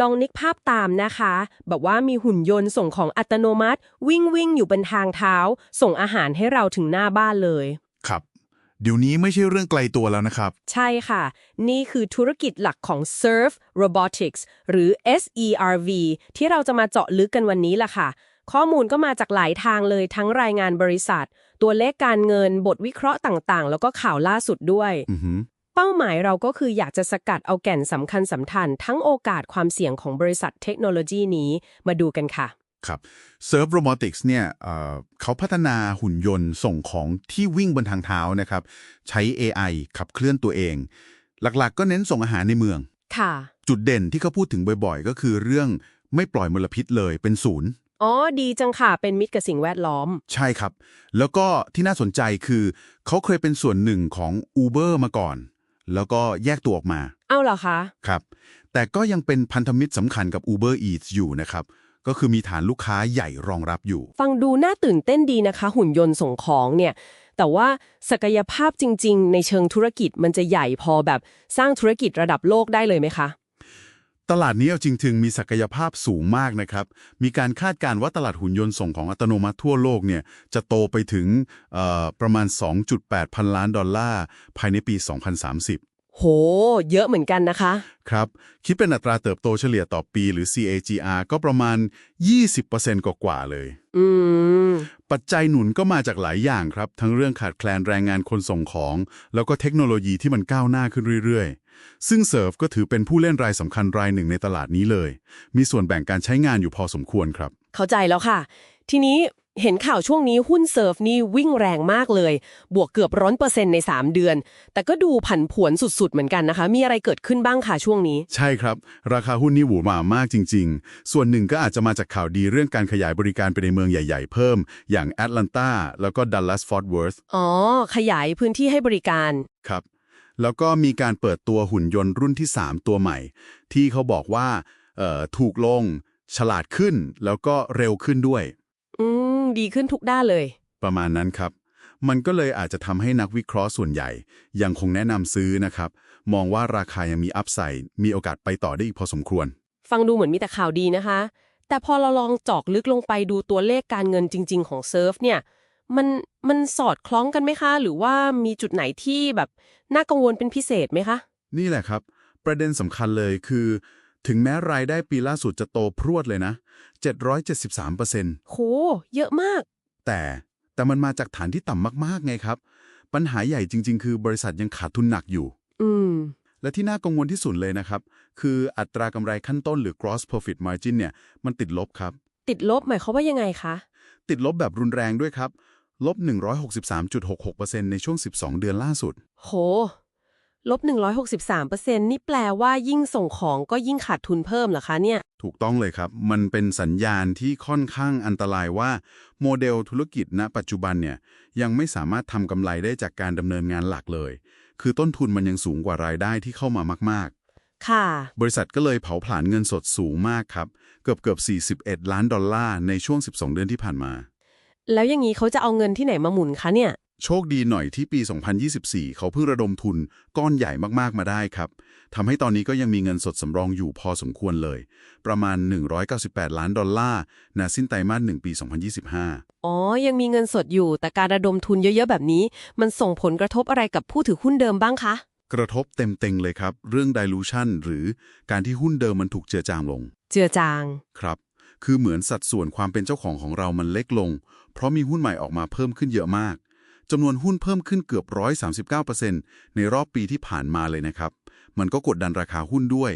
ลองนึกภาพตามนะคะ แบบว่ามีหุ่นยนต์ส่งของอัตโนมัติ วิ่งวิ่งอยู่บนทางเท้า ส่งอาหารให้เราถึงหน้าบ้านเลย ครับ เดี๋ยวนี้ไม่ใช่เรื่องไกลตัวแล้วนะครับ ใช่ค่ะ นี่คือธุรกิจหลักของ Surf Robotics หรือ SERV ที่เราจะมาเจาะลึกกันวันนี้ล่ะค่ะ ข้อมูลก็มาจากหลายทางเลยทั้งรายงานบริษัท ตัวเลขการเงินบทวิเคราะห์ต่างๆ แล้วก็ข่าวล่าสุดด้วยอือหือ เป้าหมายเราก็คืออยากจะสกัดเอาแก่นสำคัญสำคัญทั้งโอกาสความเสี่ยงของบริษัทเทคโนโลยีนี้มาดูกันค่ะ ครับ Serve Robotics เนี่ยเอ่อเขาพัฒนาหุ่นยนต์ส่งของที่วิ่งบนทางเท้านะครับ ใช้ AI ขับเคลื่อนตัวเอง หลักๆ ก็เน้นส่งอาหารในเมือง ค่ะ จุดเด่นที่เขาพูดถึงบ่อยๆ ก็คือเรื่องไม่ปล่อยมลพิษเลยเป็นศูนย์อ๋อ ดีจังค่ะ เป็นมิตรกับสิ่งแวดล้อม ใช่ครับ แล้วก็ที่น่าสนใจคือ เขาเคยเป็นส่วนหนึ่งของ Uber มาก่อน แล้วก็แยกตัวออกมา เอาเหรอคะ ครับ แต่ก็ยังเป็นพันธมิตรสำคัญกับ Uber Eats อยู่นะครับ ก็คือมีฐานลูกค้าใหญ่รองรับอยู่ ฟังดูน่าตื่นเต้นดีนะคะ หุ่นยนต์ส่งของเนี่ย แต่ว่าศักยภาพจริง ๆ ในเชิงธุรกิจมันจะใหญ่พอแบบสร้างธุรกิจระดับโลกได้เลยไหมคะ ตลาดนี้เอาจริง ๆ มีศักยภาพสูงมากนะครับ มีการคาดการณ์ว่าตลาดหุ่นยนต์ส่งของอัตโนมัติทั่วโลกเนี่ยจะโตไปถึงเอ่อประมาณ 2.8 พันล้านดอลลาร์ภายในปี 2030 โห เยอะเหมือนกันนะคะ ครับ คิดเป็นอัตราเติบโตเฉลี่ยต่อปีหรือ CAGR ก็ประมาณ 20%กว่าๆเลย อืม ปัจจัยหนุนก็มาจากหลายอย่างครับ ทั้งเรื่องขาดแคลนแรงงานคนส่งของ แล้วก็เทคโนโลยีที่มันก้าวหน้าขึ้นเรื่อยๆ ซึ่งเซิร์ฟก็ถือเป็นผู้เล่นรายสำคัญรายหนึ่งในตลาดนี้เลย มีส่วนแบ่งการใช้งานอยู่พอสมควรครับ เข้าใจแล้วค่ะ ทีนี้ เห็นข่าวช่วงนี้หุ้นเซิร์ฟนี่วิ่งแรงมากเลย บวกเกือบร้อนเปอร์เซ็นต์ใน 3 เดือน แต่ก็ดูผันผวนสุดๆ เหมือนกันนะคะ มีอะไรเกิดขึ้นบ้างค่ะช่วงนี้ ใช่ครับ ราคาหุ้นนี่หวูหมามากจริง ๆ ส่วนหนึ่งก็อาจจะมาจากข่าวดีเรื่องการขยายบริการไปในเมืองใหญ่ๆ เพิ่ม อย่างแอตแลนตาแล้วก็ดัลลัสฟอร์ตเวิร์ธอ๋อ ขยายพื้นที่ให้บริการ ครับ แล้วก็มีการเปิดตัวหุ่นยนต์รุ่นที่ 3 ตัวใหม่ ที่เขาบอกว่าเอ่อถูกลง ฉลาดขึ้น แล้วก็เร็วขึ้นด้วย อืม ดีขึ้นทุกด้านเลย ประมาณนั้นครับ มันก็เลยอาจจะทำให้นักวิเคราะห์ส่วนใหญ่ ยังคงแนะนำซื้อนะครับ มองว่าราคายังมีอัพไซด์มีโอกาสไปต่อได้อีกพอสมควร ฟังดูเหมือนมีแต่ข่าวดีนะคะ แต่พอเราลองเจอกลึกลงไปดูตัวเลขการเงินจริง ๆ ของเซิร์ฟเนี่ย มันมันสอดคล้องกันไหมคะ หรือว่ามีจุดไหนที่แบบน่ากังวลเป็นพิเศษไหมคะ นี่แหละครับ ประเด็นสำคัญเลยคือ ถึงแม้รายได้ปีล่าสุดจะโตพรวดเลยนะ 773%โห เยอะมาก แต่แต่มันมาจากฐานที่ต่ำมากๆไงครับ ปัญหาใหญ่จริง ๆ คือบริษัทยังขาดทุนหนักอยู่ อืม และที่น่ากังวลที่สุดเลยนะครับ คืออัตรากำไรขั้นต้นหรือ gross profit margin เนี่ย มันติดลบครับ ติดติดลบหมายความว่ายังไงคะ ติดลบแบบรุนแรงด้วยครับ ลบ 163.66%ในช่วง 12 เดือนล่าสุด โห ลบ 163%นี่แปลว่ายิ่งส่งของก็ยิ่งขาดทุนเพิ่มเหรอคะเนี่ย ถูกต้องเลยครับ มันเป็นสัญญาณที่ค่อนข้างอันตรายว่า โมเดลธุรกิจณ ปัจจุบันเนี่ยยังไม่สามารถทำกำไรได้จากการดำเนินงานหลักเลย คือต้นทุนมันยังสูงกว่ารายได้ที่เข้ามามากค่ะๆบริษัทก็เลยเผาผลาญเงินสดสูงมากครับ เกือบเกือบ41 ล้านดอลลาร์ในช่วง 12 เดือนที่ผ่านมา แล้วอย่างนี้เขาจะเอาเงินที่ไหนมาหมุนคะเนี่ย โชคดีหน่อยที่ปี 2024 เขาเพิ่งระดมทุนก้อนใหญ่มากๆมาได้ครับทำให้ตอนนี้ก็ยังมีเงินสดสำรองอยู่พอสมควรเลย ประมาณ 198 ล้านดอลลาร์ณสิ้นไตรมาส1ปี 2025 อ๋อ ยังมีเงินสดอยู่ แต่การระดมทุนเยอะๆ แบบนี้ มันส่งผลกระทบอะไรกับผู้ถือหุ้นเดิมบ้างคะ กระทบเต็มๆเลยครับ เรื่อง dilution หรือการที่หุ้นเดิมมันถูกเจือจางลง เจือจาง ครับคือเหมือนสัดส่วนความเป็นเจ้าของของเรามันเล็กลง เพราะมีหุ้นใหม่ออกมาเพิ่มขึ้นเยอะมาก จำนวนหุ้นเพิ่มขึ้นเกือบ 139%ในรอบปีที่ผ่านมาเลยนะครับ มันก็กดดันราคาหุ้นด้วย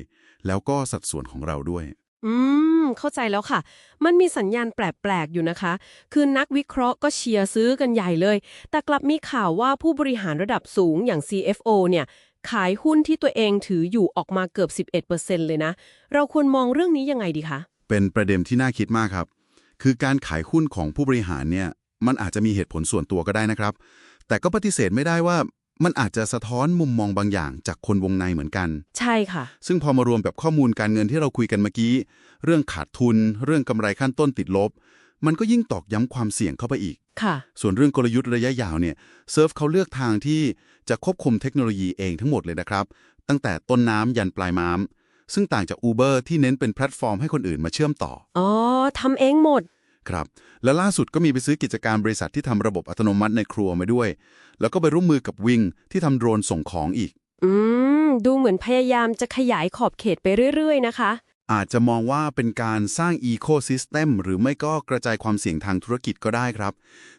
แล้วก็สัดส่วนของเราด้วย อืม เข้าใจแล้วค่ะ มันมีสัญญาณแปลก ๆ อยู่นะคะ คือนักวิเคราะห์ก็เชียร์ซื้อกันใหญ่เลย แต่กลับมีข่าวว่าผู้บริหารระดับสูงอย่าง CFO เนี่ย ขายหุ้นที่ตัวเองถืออยู่ออกมาเกือบ 11%เลยนะ เราควรมองเรื่องนี้ยังไงดีคะ เป็นประเด็นที่น่าคิดมากครับ คือการขายหุ้นของผู้บริหารเนี่ย มันอาจจะมีเหตุผลส่วนตัวก็ได้นะครับ แต่ก็ปฏิเสธไม่ได้ว่ามันอาจจะสะท้อนมุมมองบางอย่างจากคนวงในเหมือนกัน ใช่ค่ะ ซึ่งพอมารวมกับข้อมูลการเงินที่เราคุยกันเมื่อกี้ เรื่องขาดทุน เรื่องกำไรขั้นต้นติดลบ มันก็ยิ่งตอกย้ำความเสี่ยงเข้าไปอีก ค่ะ ส่วนเรื่องกลยุทธ์ระยะยาวเนี่ยเซิร์ฟเขาเลือกทางที่จะควบคุมเทคโนโลยีเองทั้งหมดเลยนะครับ ตั้งแต่ต้นน้ำยันปลายม้ามซึ่งต่างจาก Uber ที่เน้นเป็นแพลตฟอร์มให้คนอื่นมาเชื่อมต่อ อ๋อทำเองหมด ครับ และล่าสุดก็มีไปซื้อกิจการบริษัทที่ทำระบบอัตโนมัติในครัวมาด้วย แล้วก็ไปร่วมมือกับวิงที่ทำโดรนส่งของอีก อืม ดูเหมือนพยายามจะขยายขอบเขตไปเรื่อย ๆ นะคะ อาจจะมองว่าเป็นการสร้างอีโคซิสเต็มหรือไม่ก็กระจายความเสี่ยงทางธุรกิจก็ได้ครับ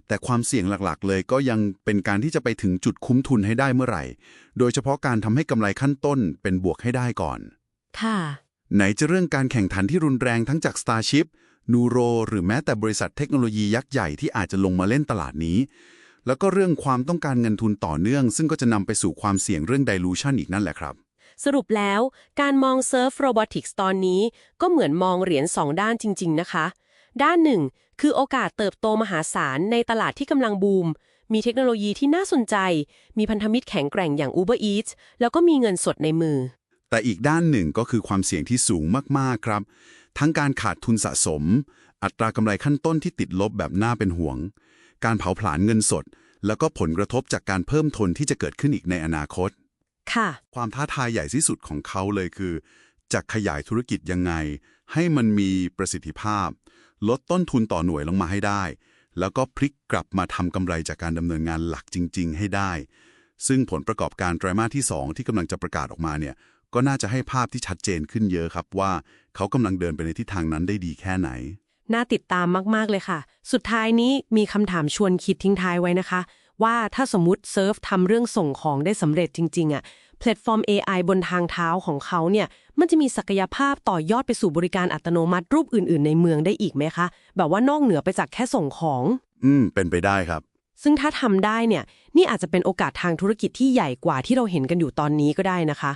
แต่ความเสี่ยงหลักๆ เลยก็ยังเป็นการที่จะไปถึงจุดคุ้มทุนให้ได้เมื่อไหร่ โดยเฉพาะการทำให้กำไรขั้นต้นเป็นบวกให้ได้ก่อน ค่ะ ไหนจะเรื่องการแข่งขันที่รุนแรงทั้งจาก Starship นูโรหรือแม้แต่บริษัทเทคโนโลยียักษ์ใหญ่ที่อาจจะลงมาเล่นตลาดนี้ แล้วก็เรื่องความต้องการเงินทุนต่อเนื่อง ซึ่งก็จะนำไปสู่ความเสี่ยงเรื่อง dilution อีกนั่นแหละครับ สรุปแล้วการมองเซิร์ฟโรบอติกส์ตอนนี้ ก็เหมือนมองเหรียญสองด้านจริง ๆ นะคะ ด้านหนึ่งคือโอกาสเติบโตมหาศาลในตลาดที่กำลังบูม มีเทคโนโลยีที่น่าสนใจ มีพันธมิตรแข็งแกร่งอย่าง Uber Eats แล้วก็มีเงินสดในมือ แต่อีกด้านหนึ่งก็คือความเสี่ยงที่สูงมากๆครับ ทั้งการขาดทุนสะสม อัตรากำไรขั้นต้นที่ติดลบแบบน่าเป็นห่วง การเผาผลาญเงินสด แล้วก็ผลกระทบจากการเพิ่มทุนที่จะเกิดขึ้นอีกในอนาคต ค่ะ ความท้าทายใหญ่ที่สุดของเขาเลยคือ จะขยายธุรกิจยังไง ให้มันมีประสิทธิภาพ ลดต้นทุนต่อหน่วยลงมาให้ได้ แล้วก็พลิกกลับมาทำกำไรจากการดำเนินงานหลักจริง ๆ ให้ได้ ซึ่งผลประกอบการไตรมาสที่ 2 ที่กำลังจะประกาศออกมาเนี่ย ก็น่าจะให้ภาพที่ชัดเจนขึ้นเยอะครับว่า เขากำลังเดินไปในทิศทางนั้นได้ดีแค่ไหน น่าติดตามมาก ๆ เลยค่ะ สุดท้ายนี้มีคำถามชวนคิดทิ้งท้ายไว้นะคะ ว่าถ้าสมมติเซิร์ฟทำเรื่องส่งของได้สำเร็จจริง ๆอะแพลตฟอร์ม AI บนทางเท้าของเขาเนี่ย มันจะมีศักยภาพต่อยอดไปสู่บริการอัตโนมัติรูปอื่น ๆ ในเมืองได้อีกไหมคะ แบบว่านอกเหนือไปจากแค่ส่งของ อืม เป็นไปได้ครับ ซึ่งถ้าทำได้เนี่ย นี่อาจจะเป็นโอกาสทางธุรกิจที่ใหญ่กว่าที่เราเห็นกันอยู่ตอนนี้ก็ได้นะคะ